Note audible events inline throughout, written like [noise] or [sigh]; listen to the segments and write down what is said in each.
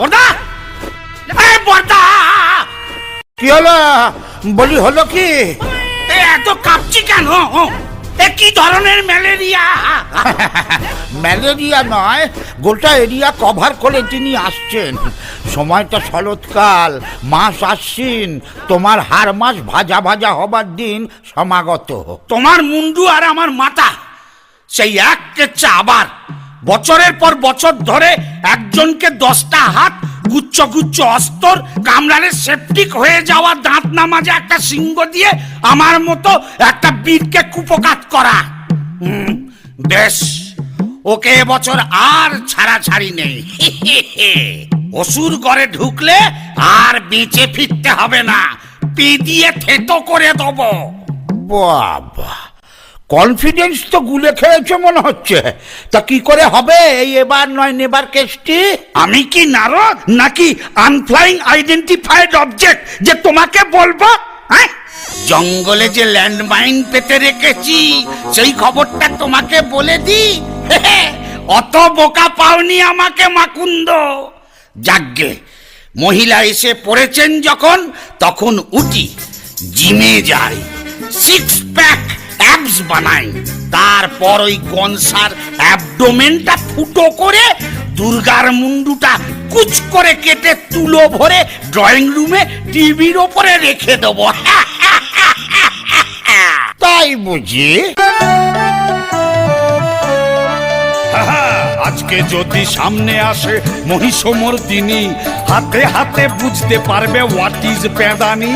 বর্দা! এই বর্দা! কি হলো? বলি হলো কি? এ এত কাঁপছি কেন? এ কি ধরনের ম্যালেরিয়া? ম্যালেরিয়া নয় গোটা এরিয়া কভার করে তিনি আসছেন। সময়টা শরৎকাল মাস আশ্বিন তোমার হার মাস ভাজা ভাজা হবার দিন সমাগত। তোমার মুন্ডু আর আমার মাথা সেই এক কেচ্ছা আবার বছরের পর বছর ধরে একজনকে দশটা হাত গুচ্ছ গুচ্ছ অস্তর কামড়ালে সেপটিক হয়ে যাওয়া দাঁত নামাজে একটা সিংহ দিয়ে আমার মতো একটা বীরকে কুপকাত করা। বেশ, ওকে এবছর আর ছাড়া ছাড়ি নেই। [laughs] অসুর ঘরে ঢুকলে আর বেঁচে ফিরতে হবে না। পি দিয়ে থেতো করে দেবো। বাবা। কনফিডেন্স তো গুলে খেয়েছে মনে হচ্ছে। তা কি করে হবে? এই এবার নয়, নেবার কেসটি আমি কি নারদ? নাকি আনফ্লাইং আইডেন্টিফাইড অবজেক্ট যে তোমাকে বলব? হ্যাঁ? জঙ্গলে যে ল্যান্ডমাইন পেতে রেখেছি, সেই খবরটা তোমাকে বলে দি অত বোকা পাওনি আমাকে মাকুন্দ। যাগ্গে, মহিলা এসে পড়েছেন যখন, তখন উঠি, জিমে যাই। সিক্স প্যাক অ্যাবস বানাই। তারপর ওই কনসার অ্যাবডোমেনটা ফুটো করে দুর্গার মুন্ডুটা কুচ করে কেটে তুলো ভরে ড্রয়িং রুমে টিভির ওপরে রেখে দেবো। [laughs] তাই বুঝি? আজকে যদি সামনে আসে, মহিষমর তিনি হাতে হাতে বুঝতে পারবে হোয়াট ইজ পেদানি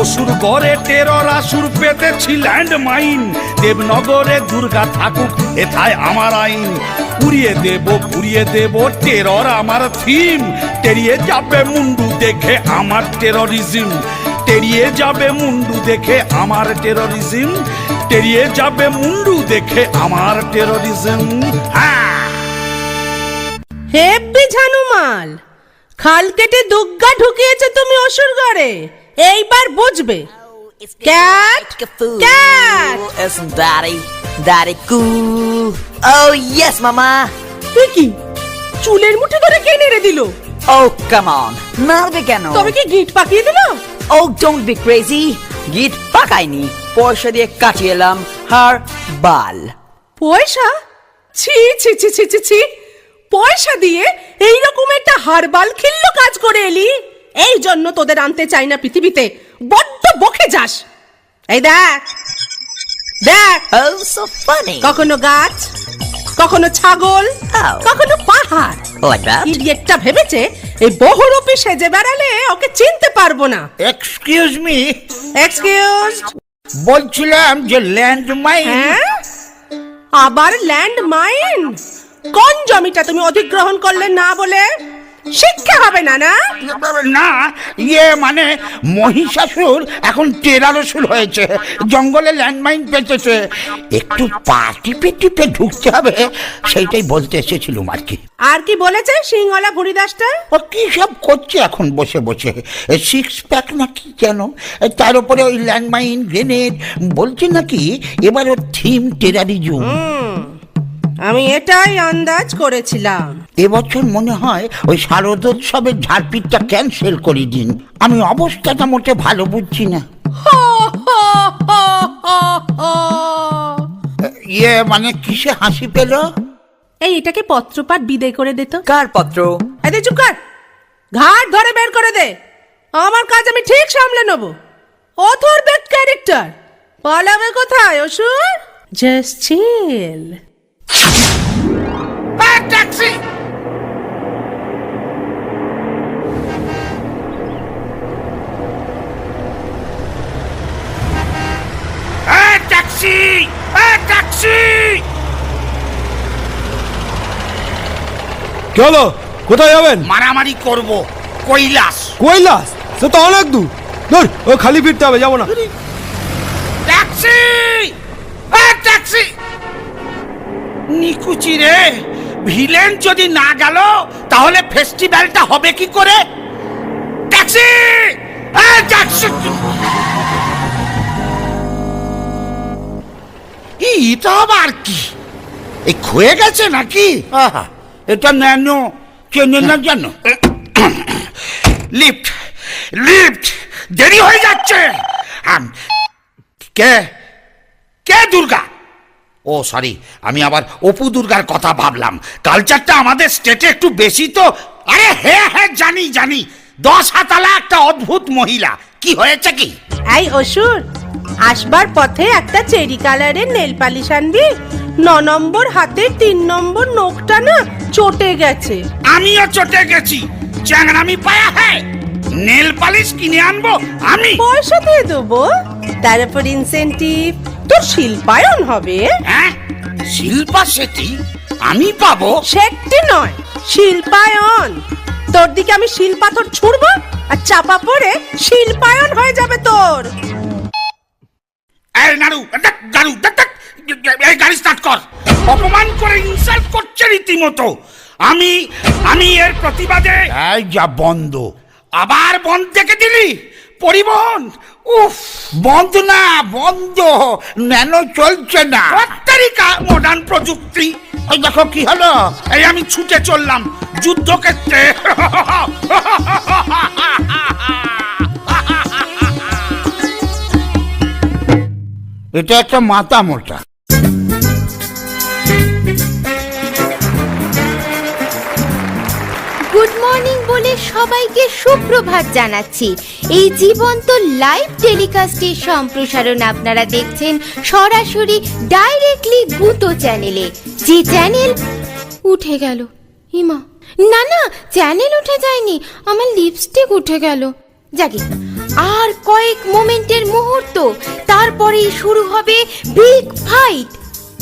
অসুর গড়ে টেরর আসুর পেতেছি ল্যান্ড মাইন দেবনগরে দুর্গা থাকুক, এথায় আমার আইন। পুড়িয়ে দেব পুড়িয়ে দেব টেরর আমার থিম। টেরিয়ে যাবে মুন্ডু দেখে আমার টেররিজম টেরিয়ে যাবে মুন্ডু দেখে আমার টেররিজম টেরিয়ে যাবে মুন্ডু দেখে আমার টেররিজম হ্যাঁ। হেব্বি ঝানুমাল খাল কেটে দুগ্গা ঢুকিয়েছে তুমি অসুর ঘরে এইবার বুঝবে! Cat! It's daddy, daddy cool. Oh yes, mama. তুই কি চুলের মুঠি ধরে কে নেড়ে দিল Oh come on, নাড়বে কেন? তবে কি গিট পাকিয়ে দিল Oh don't be crazy. গিট পাকাইনি পয়সা দিয়ে কাটিয়ে এলাম হার বাল পয়সা ছি ছি ছি ছি ছি ছি পয়সা দিয়ে এই রকম একটা হারবাল খিল্ল কাজ করে এলি? এই জন্য তোদের আনতে চাই না পৃথিবীতে। বড্ড বকে যাস। এই দেখ। দেখ। Oh কখনো গাছ কখনো ছাগল Oh. কখনো পাহাড়। ইডিয়েটটা ভেবেছে এই বহুরূপী সেজে বেড়ালে ওকে চিনতে পারব না। এক্সকিউজ মি এক্সকিউজ বলছিলাম যে ল্যান্ড মাইন হ্যাঁ? আবার ল্যান্ড মাইন কোন জমিটা তুমি অধিগ্রহণ করলে না বলে? শিক্ষা হবে না না? না ইয়ে মানে মহিষাসুর এখন টেরারসুর হয়েছে জঙ্গলে ল্যান্ডমাইন পেতেছে একটু পা টিপে টিপে ঢুকতে হবে সেইটাই বলতে এসেছিলুম আর কি। আর কি বলেছে সিংহলা ভুড়িদাসটা ও কি সব করছে এখন বসে বসে? সিক্স প্যাক নাকি কেন তার উপরে ওই ল্যান্ডমাইন গ্রেনেড বলছে নাকি এবার ওর থিম টেরারিজম আমি এটাই আন্দাজ করেছিলাম। এবছর মনে হয় ওই শারদোৎসবের ঝাড়পিটটা ক্যান্সেল করে দিন। আমি অবস্থাটা মোটে ভালো বুঝছি না। ইয়ে মানে কিসে হাসি পেল? এই এটাকে পত্রপাঠ বিদায় করে দে তো। কার পত্র? এদের চুপ কর। ঘাট ধরে বের করে দে। আমার কাজ আমি ঠিক সামলে নেব। অথর ব্যাক ক্যারেক্টার পালাবে কোথায় Asur? Just chill taxi taxi taxi কি হলো? কোথায় যাবেন? মারামারি করব কৈলাস। কৈলাস? সে তো অনেক দূর। ধর ও খালি ফিরতে হবে যাব না। ট্যাক্সি ট্যাক্সি নিকুচি রে। ভিলেন যদি না গেল, তাহলে ফেস্টিভ্যালটা হবে কি করে? ট্যাক্সি! গেছে নাকি? এটা দেরি হয়ে যাচ্ছে। কে? কে দুর্গা? ও সরি আমি আবার অপু দুর্গার কথা ভাবলাম। কালচারটা আমাদের স্টেটে একটু বেশি তো। আরে হ্যাঁ হ্যাঁ জানি জানি। দশ হাতালা একটা অদ্ভুত মহিলা। কি হয়েছে কি? এই অসুর আসবার পথে একটা চেরি কালারের নেল পালিশ আনবি। ন নম্বর হাতে তিন নম্বর নখটা না চটে গেছে। আমিও চটে গেছি। চ্যাংরামি পায়া হ্যাঁ নেল পালিশ কিনে আনব আমি। পয়সা দিয়ে দেবো। তারপর ইনসেন্টিভ শিল্পায়ন হবে। হ্যাঁ? শিল্পা সেটি আমি পাবো। সেটি নয় শিল্পায়ন। তোর দিকে আমি শিলপাথর ছুড়বো আর চাপা পড়ে শিল্পায়ন হয়ে যাবে তোর। এই নাড়ু দেখ দেখ দেখ এই গাড়ি স্টার্ট কর। অপমান করে ইনসাল্ট করছে রীতিমতো। আমি আমি এর প্রতিবাদে এই যা বন্ধ। আবার বন্ধ থেকে দিলি? পরিবহন? উফ, বন্ধ না, বন্ধ। ন্যানো চলছে না। তারিকা মডার্ন প্রযুক্তি। ওই দেখো কি হলো? এই আমি ছুটে চললাম যুদ্ধক্ষেত্রে। এটা একটা মাথা মোটা সবাইকে সুপ্রভাত জানাচ্ছি। এই জীবন্ত লাইভ টেলিকাস্টের সম্প্রসারণ আপনারা দেখছেন সরাসরি ডাইরেক্টলি গুতো চ্যানেলে যে চ্যানেল উঠে গেল। হিমা না না চ্যানেল উঠে যায়নি আমার লিপস্টিক উঠে গেল। যাকে আর কয়েক মোমেন্টের মুহূর্ত তারপরেই শুরু হবে বিগ ফাইট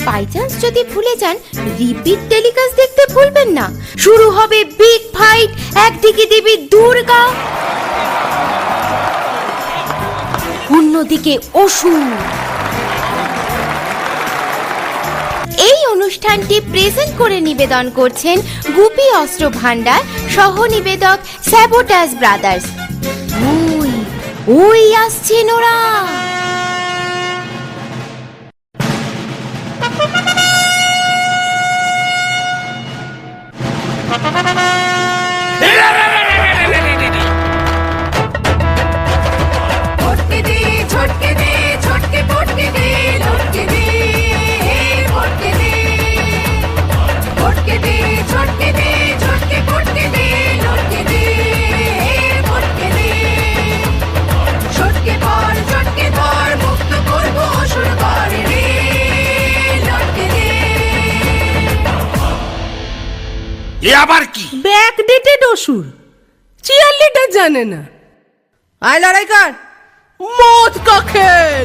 বাই চান্স যদি ভুলে যান রিপিট টেলিকাস্ট দেখতে ভুলবেন না। শুরু হবে বিগ ফাইট একদিকে দেবী দুর্গা। অন্যদিকে অসুর। এই অনুষ্ঠানটি প্রেজেন্ট করে নিবেদন করছেন গুপি অস্ত্র ভান্ডার সহ নিবেদক স্যাবোটাস ব্রাদার্স। ওই ওই আসছেন ওরা Thank you. এ আবার কি? Back dated Asur cheerleader জানে না। আয় লড়াই কর। মত কখের।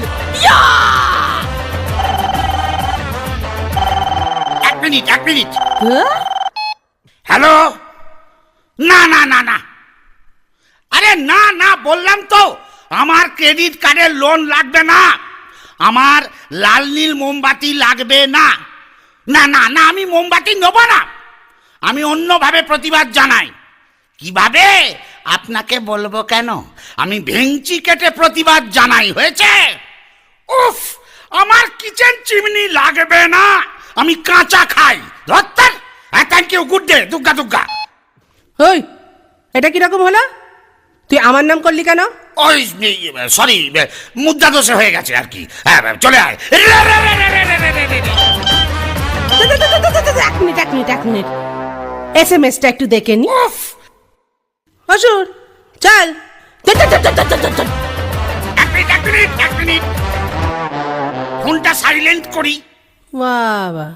এক মিনিট এক মিনিট। হ্যালো? না না না না। আরে না না বললাম তো আমার ক্রেডিট কার্ডের লোন লাগবে না। আমার লাল নীল মোমবাতি লাগবে না। না না না আমি মোমবাতি নেব না। আমি অন্যভাবে প্রতিবাদ জানাই। কীভাবে? আপনাকে বলব কেন? আমি ভেঞ্চি কেটে প্রতিবাদ জানাই হয়েছে? উফ আমার কিচেন চিমনি লাগবে না। আমি কাঁচা খাই। ধরতেন হ্যাঁ thank you good day Dugga Dugga. ওই এটা কীরকম হলো? তুই আমার নাম করলি কেন? ওই সরি মুদ্রা দোষে হয়ে গেছে আর কি। হ্যাঁ চলে আয়। এক মিনিট এক মিনিট এক মিনিট। এস এম এসটা একটু দেখে নি। অসুর চল। এক মিনিট এক মিনিট এক মিনিট। ফোনটা সাইলেন্ট করি। বাবা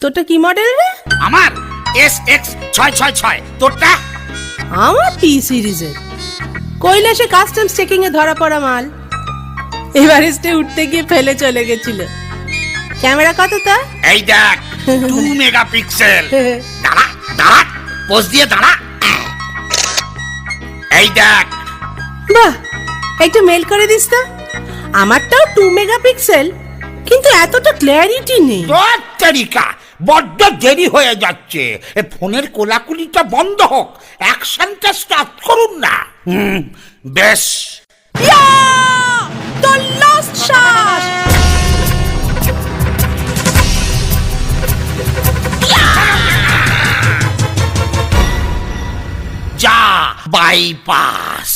তোরটা কি মডেল রে? আমার এস এক্স ছয় ছয় ছয়। তোরটা? আমার টি সিরিজের কৈলাসে কাস্টমস চেকিং এ ধরা পড়া মাল। এভারেস্টে উঠতে গিয়ে ফেলে চলে গেছিল। ক্যামেরা কত তা? এই দেখ টু মেগাপিক্সেল [laughs] দাঁড়া দাঁড়া পোজ দিয়ে দাঁড়া। এই দেখ। বাহ একটু মেল করে দিস তো। আমারটাও টু মেগাপিক্সেল কিন্তু এতটা ক্ল্যারিটি নেই। তোর তারিকা বড্ড দেরি হয়ে যাচ্ছে। এ ফোনের কোলাকুলিটা বন্ধ হোক অ্যাকশনটা স্টার্ট করুন না। হুম, বেশ। ইয়া! তোর লাস্ট শ্বাস যা বাইপাস